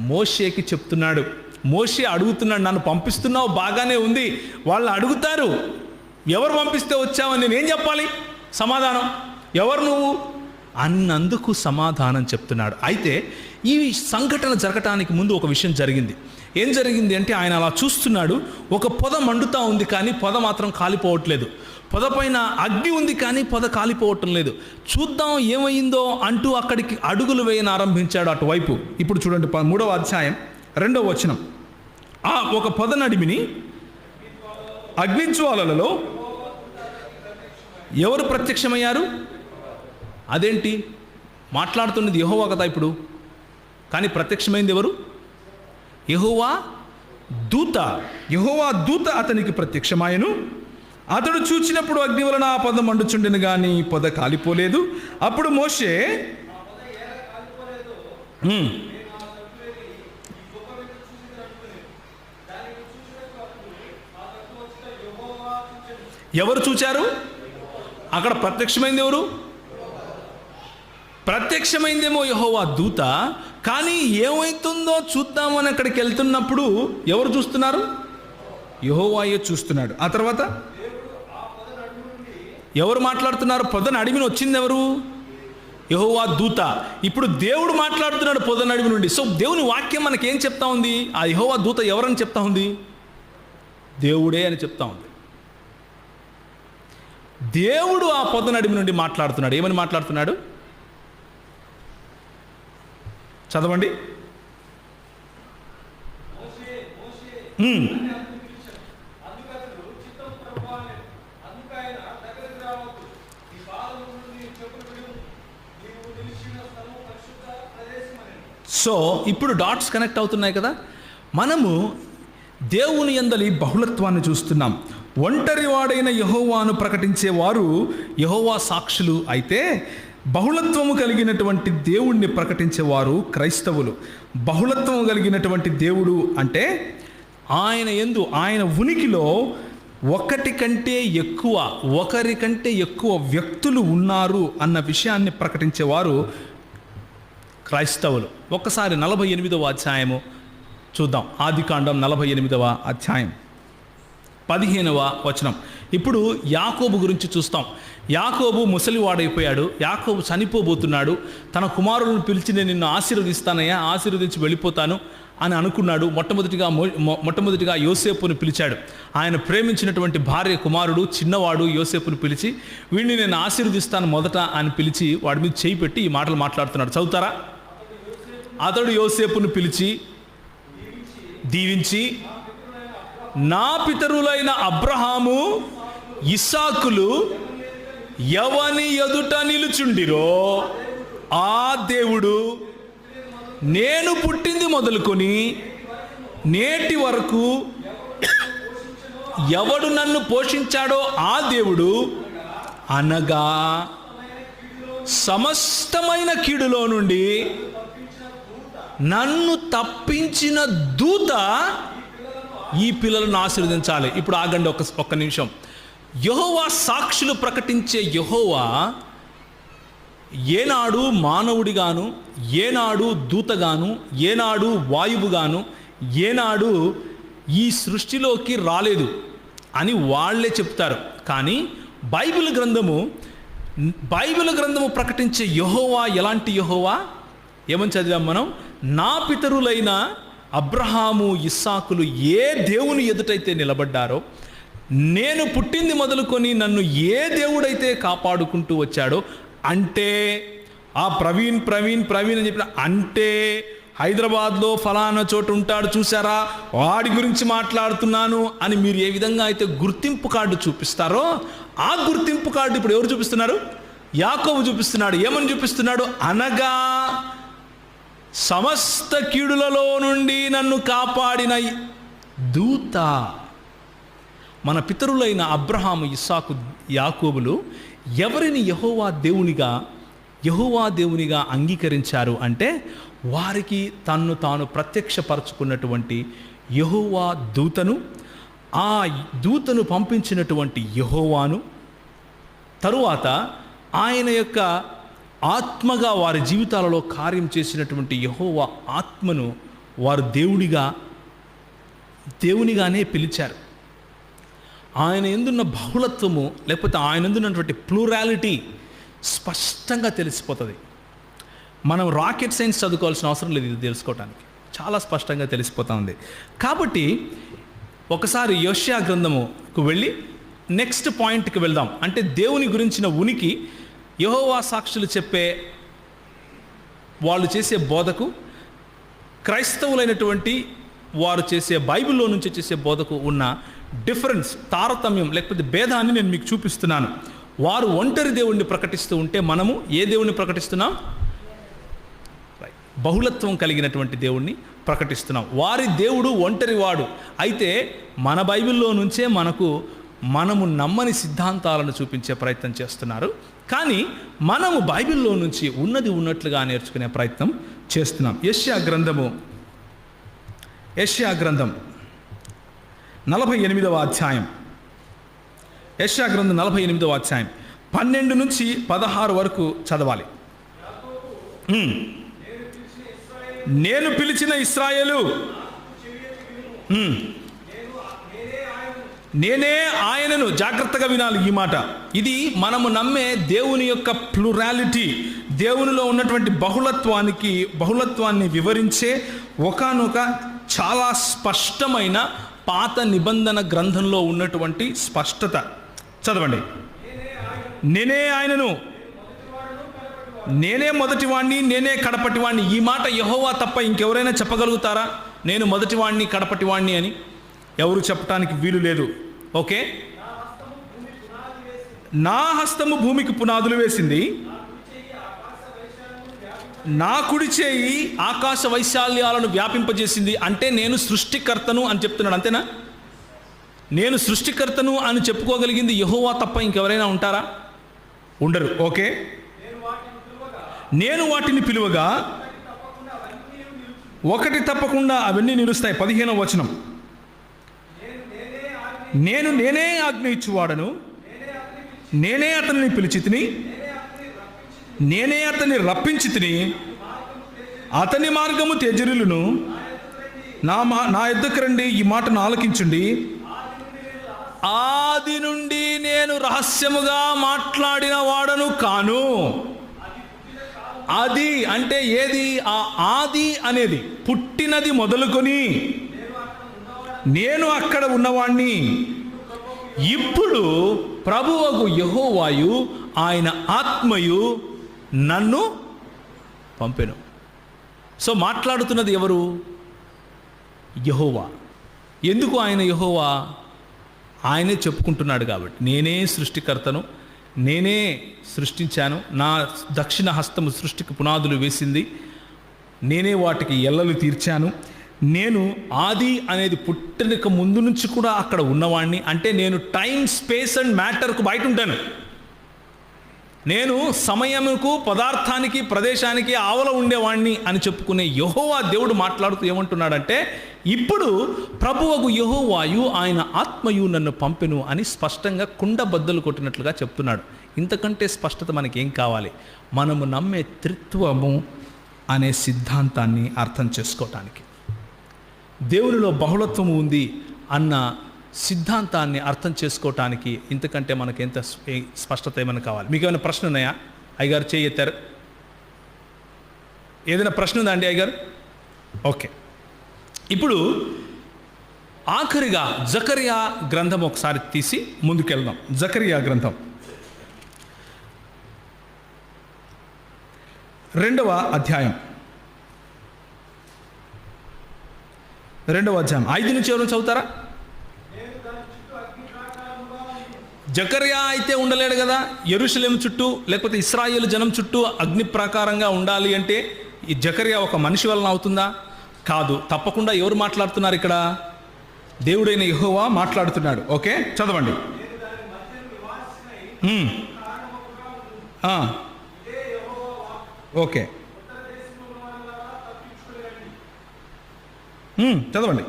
మోషేకి చెప్తున్నాడు మోషే అడుగుతున్నాడు నన్ను పంపిస్తున్నావు బాగానే ఉంది. వాళ్ళు అడుగుతారు. ఎవరు పంపిస్తే వచ్చావని నేనేం చెప్పాలి? సమాధానం. ఎవరు నువ్వు? అన్నందుకు సమాధానం చెప్తున్నాడు. అయితే ఈ సంఘటన జరగటానికి ముందు ఒక విషయం జరిగింది. ఏం జరిగింది అంటే ఆయన అలా చూస్తున్నాడు. ఒక పొద మండుతూ ఉంది కానీ పొద మాత్రం కాలిపోవట్లేదు. పొద పైన అగ్ని ఉంది కానీ పొద కాలిపోవటం లేదు. చూద్దాం ఏమైందో అంటూ అక్కడికి అడుగులు వేయని ఆరంభించాడు అటువైపు. ఇప్పుడు చూడండి ప- మూడవ అధ్యాయం రెండవ వచనం. ఆ ఒక పొద నడిమిని అగ్నిజ్వాలలలో ఎవరు ప్రత్యక్షమయ్యారు? అదేంటి? మాట్లాడుతున్నది యహోవా కదా ఇప్పుడు. కానీ ప్రత్యక్షమైంది ఎవరు? యహోవా దూత. యహోవా దూత అతనికి ప్రత్యక్షమాయను. అతడు చూచినప్పుడు అగ్ని వలన ఆ పదం మండుచుండెను కానీ పొద కాలిపోలేదు. అప్పుడు మోషే ఎవరు చూచారు? అక్కడ ప్రత్యక్షమైంది ఎవరు? ప్రత్యక్షమైందేమో యహోవా దూత. కానీ ఏమవుతుందో చూద్దామని అక్కడికి వెళ్తున్నప్పుడు ఎవరు చూస్తున్నారు? యహోవాయే చూస్తున్నాడు. ఆ తర్వాత? ఎవరు మాట్లాడుతున్నారు? పొదన అడిమిని వచ్చింది ఎవరు? యహోవా దూత. ఇప్పుడు దేవుడు మాట్లాడుతున్నాడు పొదన అడిమి నుండి. సో దేవుని వాక్యం మనకేం చెప్తా ఉంది? ఆ యహోవా దూత ఎవరని చెప్తా ఉంది? దేవుడే అని చెప్తా ఉంది. దేవుడు ఆ పొద నడిమి నుండి మాట్లాడుతున్నాడు. ఏమని మాట్లాడుతున్నాడు? చదవండి. సో ఇప్పుడు డాట్స్ కనెక్ట్ అవుతున్నాయి కదా. మనము దేవుని ఎందలి బహుళత్వాన్ని చూస్తున్నాం. ఒంటరి వాడైన యహోవాను ప్రకటించేవారు యహోవా సాక్షులు అయితే బహుళత్వము కలిగినటువంటి దేవుణ్ణి ప్రకటించేవారు క్రైస్తవులు. బహుళత్వము కలిగినటువంటి దేవుడు అంటే ఆయన ఎందు ఆయన ఉనికిలో ఒకటి కంటే ఎక్కువ ఒకరి కంటే ఎక్కువ వ్యక్తులు ఉన్నారు అన్న విషయాన్ని ప్రకటించేవారు క్రైస్తవులు. ఒక్కసారి నలభై ఎనిమిదవ అధ్యాయము చూద్దాం. ఆదికాండం నలభై ఎనిమిదవ అధ్యాయం. పదిహేనవ వచనం. ఇప్పుడు యాకోబు గురించి చూస్తాం. యాకోబు ముసలివాడైపోయాడు. యాకోబు చనిపోబోతున్నాడు. తన కుమారులను పిలిచి నేను నిన్ను ఆశీర్వదిస్తానయ్యా ఆశీర్వదించి వెళ్ళిపోతాను అని అనుకున్నాడు. మొట్టమొదటిగా మొ- మొట్టమొదటిగా యోసేపును పిలిచాడు. ఆయన ప్రేమించినటువంటి భార్య కుమారుడు చిన్నవాడు యోసేపును పిలిచి వీడిని నేను ఆశీర్వదిస్తాను మొదట అని పిలిచి వాడి మీద చేయి పెట్టి ఈ మాటలు మాట్లాడుతున్నాడు. చదువుతారా? అతడు యోసేపును పిలిచి దీవించి నా పితరులైన అబ్రహాము ఇస్సాకులు ఎవని ఎదుట నిలుచుండిరో ఆ దేవుడు నేను పుట్టింది మొదలుకొని నేటి వరకు ఎవడు నన్ను పోషించాడో ఆ దేవుడు అనగా సమస్తమైన కీడులో నుండి నన్ను తప్పించిన దూత ఈ పిల్లలను ఆశీర్వదించాలి. ఇప్పుడు ఆగండి ఒక ఒక్క నిమిషం. యహోవా సాక్షులు ప్రకటించే యహోవా ఏనాడు మానవుడిగాను ఏనాడు దూతగాను ఏనాడు వాయువుగాను ఏనాడు ఈ సృష్టిలోకి రాలేదు అని వాళ్ళే చెప్తారు. కానీ బైబిల్ గ్రంథము బైబిల్ గ్రంథము ప్రకటించే యహోవా ఎలాంటి యహోవా? ఏమని చదివాం మనం? నా పితరులైన అబ్రహాము ఇస్సాకులు ఏ దేవుని ఎదుటైతే నిలబడ్డారో నేను పుట్టింది మొదలుకొని నన్ను ఏ దేవుడైతే కాపాడుకుంటూ వచ్చాడో అంటే ఆ ప్రవీణ్ ప్రవీణ్ ప్రవీణ్ అని చెప్పిన అంటే హైదరాబాద్లో ఫలానా చోటు ఉంటాడు చూసారా వాడి గురించి మాట్లాడుతున్నాను అని మీరు ఏ విధంగా అయితే గుర్తింపు కార్డు చూపిస్తారో ఆ గుర్తింపు కార్డు ఇప్పుడు ఎవరు చూపిస్తున్నారు? యాకోబు చూపిస్తున్నాడు. ఏమని చూపిస్తున్నాడు? అనగా సమస్త కీడులలో నుండి నన్ను కాపాడిన దూత. మన పితరులైన అబ్రహాము ఇస్సాకు యాకోబులు ఎవరిని యహోవా దేవునిగా యహోవా దేవునిగా అంగీకరించారు అంటే వారికి తన్ను తాను ప్రత్యక్షపరచుకున్నటువంటి యహోవా దూతను ఆ దూతను పంపించినటువంటి యహోవాను. తరువాత ఆయన యొక్క ఆత్మగా వారి జీవితాలలో కార్యం చేసినటువంటి యహోవా ఆత్మను వారు దేవుడిగా దేవునిగానే పిలిచారు. ఆయన ఎందున్న బహుళత్వము లేకపోతే ఆయన ఎందున్నటువంటి ప్లూరాలిటీ స్పష్టంగా తెలిసిపోతుంది. మనం రాకెట్ సైన్స్ చదువుకోవాల్సిన అవసరం లేదు ఇది తెలుసుకోవటానికి. చాలా స్పష్టంగా తెలిసిపోతా ఉంది. కాబట్టి ఒకసారి యోష్యా గ్రంథముకు వెళ్ళి నెక్స్ట్ పాయింట్కి వెళ్దాం. అంటే దేవుని గురించిన ఉనికి యహోవా సాక్షులు చెప్పే వాళ్ళు చేసే బోధకు క్రైస్తవులైనటువంటి వారు చేసే బైబిల్లో నుంచి చేసే బోధకు ఉన్న డిఫరెన్స్ తారతమ్యం లేకపోతే భేదాన్ని నేను మీకు చూపిస్తున్నాను. వారు ఒంటరి దేవుణ్ణి ప్రకటిస్తూ ఉంటే మనము ఏ దేవుణ్ణి ప్రకటిస్తున్నాం? బహుళత్వం కలిగినటువంటి దేవుణ్ణి ప్రకటిస్తున్నాం. వారి దేవుడు ఒంటరి వాడు అయితే మన బైబిల్లో నుంచే మనకు మనము నమ్మని సిద్ధాంతాలను చూపించే ప్రయత్నం చేస్తున్నారు. కానీ మనము బైబిల్లో నుంచి ఉన్నది ఉన్నట్లుగా నేర్చుకునే ప్రయత్నం చేస్తున్నాం. యష్యా గ్రంథము. యష్యా గ్రంథం. నలభై ఎనిమిదవ అధ్యాయం. యష్యా గ్రంథం నలభై ఎనిమిదవ అధ్యాయం. పన్నెండు నుంచి పదహారు వరకు చదవాలి. నేను పిలిచిన ఇస్రాయేలు. నేనే ఆయనను జాగ్రత్తగా వినాలి ఈ మాట. ఇది మనము నమ్మే దేవుని యొక్క ప్లూరాలిటీ. దేవునిలో ఉన్నటువంటి బహుళత్వానికి బహుళత్వాన్ని వివరించే ఒకానొక చాలా స్పష్టమైన పాత నిబంధన గ్రంథంలో ఉన్నటువంటి స్పష్టత. చదవండి. నేనే ఆయనను. నేనే మొదటివాణ్ణి నేనే కడపటివాణ్ణి. ఈ మాట యహోవా తప్ప ఇంకెవరైనా చెప్పగలుగుతారా? నేను మొదటివాణ్ణి కడపటివాణ్ణి అని? ఎవరు చెప్పటానికి వీలు లేదు. ఓకే? నా హస్తము భూమికి పునాదులు వేసింది. నా కుడి చేయి ఆకాశ వైశాల్యాలను వ్యాపింపజేసింది. అంటే నేను సృష్టికర్తను అని చెప్తున్నాడు అంతేనా? నేను సృష్టికర్తను అని చెప్పుకోగలిగింది యహోవా తప్ప ఇంకెవరైనా ఉంటారా? ఉండరు. ఓకే? నేను వాటిని పిలువగా ఒకటి తప్పకుండా అవన్నీ నిలుస్తాయి. పదిహేనవ వచనం. నేను నేనే ఆజ్ఞ ఇచ్చువాడను. నేనే అతనిని పిలిచి తిని నేనే అతన్ని రప్పించి తిని అతని మార్గము తెజరులను నా మా నా ఎద్దుకు రండి ఈ మాటను ఆలకించండి. ఆది నుండి నేను రహస్యముగా మాట్లాడిన వాడను కాను. అది అంటే ఏది? ఆ ఆది అనేది పుట్టినది మొదలుకొని నేను అక్కడ ఉన్నవాణ్ణి. ఇప్పుడు ప్రభువకు యహోవాయు ఆయన ఆత్మయు నన్ను పంపెను. సో మాట్లాడుతున్నది ఎవరు? యహోవా. ఎందుకు ఆయన యహోవా? ఆయనే చెప్పుకుంటున్నాడు కాబట్టి. నేనే సృష్టికర్తను నేనే సృష్టించాను నా దక్షిణ హస్తము సృష్టికి పునాదులు వేసింది నేనే వాటికి ఎల్లలు తీర్చాను. నేను ఆది అనేది పుట్టనిక ముందు నుంచి కూడా అక్కడ ఉన్నవాడిని అంటే నేను టైం స్పేస్ అండ్ మ్యాటర్కు బయట ఉంటాను నేను సమయముకు పదార్థానికి ప్రదేశానికి ఆవల ఉండేవాణ్ణి అని చెప్పుకునే యహోవా దేవుడు మాట్లాడుతూ ఏమంటున్నాడంటే ఇప్పుడు ప్రభువకు యహోవాయు ఆయన ఆత్మయు నన్ను పంపెను అని స్పష్టంగా కుండ బద్దలు కొట్టినట్లుగా చెప్తున్నాడు. ఇంతకంటే స్పష్టత మనకేం కావాలి? మనము నమ్మే త్రిత్వము అనే సిద్ధాంతాన్ని అర్థం చేసుకోవటానికి దేవునిలో బహుళత్వం ఉంది అన్న సిద్ధాంతాన్ని అర్థం చేసుకోవటానికి ఇంతకంటే మనకి ఎంత స్పష్టత ఏమైనా కావాలి? మీకు ఏమైనా ప్రశ్న ఉన్నాయా? అయ్యగారు చేయెత్తారు ఏదైనా ప్రశ్న ఉందా అండి అయ్యగారు? ఓకే. ఇప్పుడు ఆఖరిగా జకరియా గ్రంథం ఒకసారి తీసి ముందుకెళ్దాం. జకరియా గ్రంథం. రెండవ అధ్యాయం. రెండవ అధ్యాయం. ఐదు నుంచి ఎవరు చదువుతారా? జకర్యా అయితే ఉండలేడు కదా. ఎరుషలేం చుట్టూ లేకపోతే ఇస్రాయేల్ జనం చుట్టూ అగ్ని ప్రాకారంగా ఉండాలి అంటే ఈ జకర్యా ఒక మనిషి వలన అవుతుందా? కాదు. తప్పకుండా ఎవరు మాట్లాడుతున్నారు ఇక్కడ? దేవుడైన యహోవా మాట్లాడుతున్నాడు. ఓకే? చదవండి. ఓకే. చదవండి.